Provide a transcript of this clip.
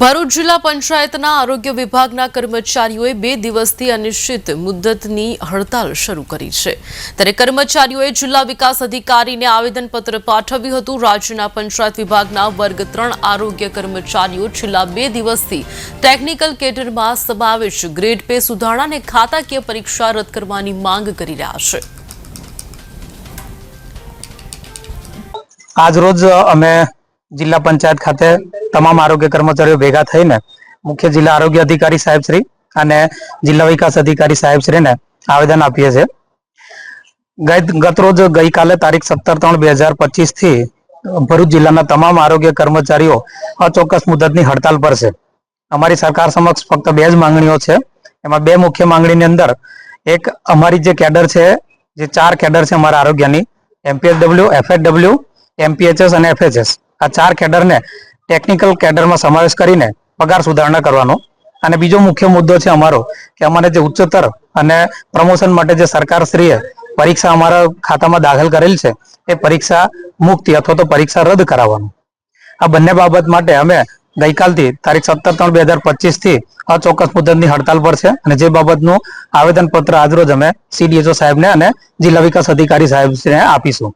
ભરૂચ જિલ્લા પંચાયતના આરોગ્ય વિભાગના કર્મચારીઓએ બે દિવસથી અનિશ્ચિત મુદ્દતની હડતાલ શરૂ કરી છે. ત્યારે કર્મચારીઓએ જિલ્લા વિકાસ અધિકારીને આવેદનપત્ર પાઠવ્યું હતું. રાજ્યના પંચાયત વિભાગના વર્ગ ત્રણ આરોગ્ય કર્મચારીઓ છેલ્લા બે દિવસથી ટેકનિકલ કેડરમાં સમાવેશ ગ્રેડ પે સુધારણા અને ખાતાકીય પરીક્ષા રદ કરવાની માંગ કરી રહ્યા છે. આજરોજ અમે જિલ્લા પંચાયત ખાતે તમામ આરોગ્ય કર્મચારીઓ ભેગા થઈને મુખ્ય જિલ્લા આરોગ્ય અધિકારી સાહેબ શ્રી અને જિલ્લા વિકાસ અધિકારી સાહેબ શ્રીને આવેદન આપીએ છીએ. ગત ગત ગઈકાલે તારીખ સત્તર ત્રણ બે હજાર પચીસથી ભરૂચ જિલ્લાના તમામ આરોગ્ય કર્મચારીઓ અચોક્કસ મુદતની હડતાલ પર છે. અમારી સરકાર સમક્ષ ફક્ત બે જ માંગણીઓ છે. એમાં બે મુખ્ય માંગણીની અંદર એક અમારી જે કેડર છે, જે ચાર કેડર છે અમારા આરોગ્યની એમપીએસડબલ્યુ એફએચડબલ્યુ એમપીએચએસ અને એફએચએસ આ ચાર કેડરને ટેકનિકલ કેડરમાં સમાવેશ કરીને પગાર સુધારણા કરવાનો. અને બીજો મુખ્ય મુદ્દો છે અમારો કે અમારે જે ઉચ્ચતર અને પ્રમોશન માટે જે સરકારશ્રીએ પરીક્ષા અમારા ખાતામાં દાખલ કરેલ છે, એ પરીક્ષા મુક્તિ અથવા તો પરીક્ષા રદ કરાવવાનું. આ બંને બાબત માટે અમે ગઈકાલથી તારીખ સત્તર ત્રણ બે હજાર પચીસથી અચોક્કસ મુદતની હડતાલ પર છે અને જે બાબતનું આવેદન પત્ર આજરોજ અમે સીડીએચઓ સાહેબને અને જિલ્લા વિકાસ અધિકારી સાહેબને આપીશું.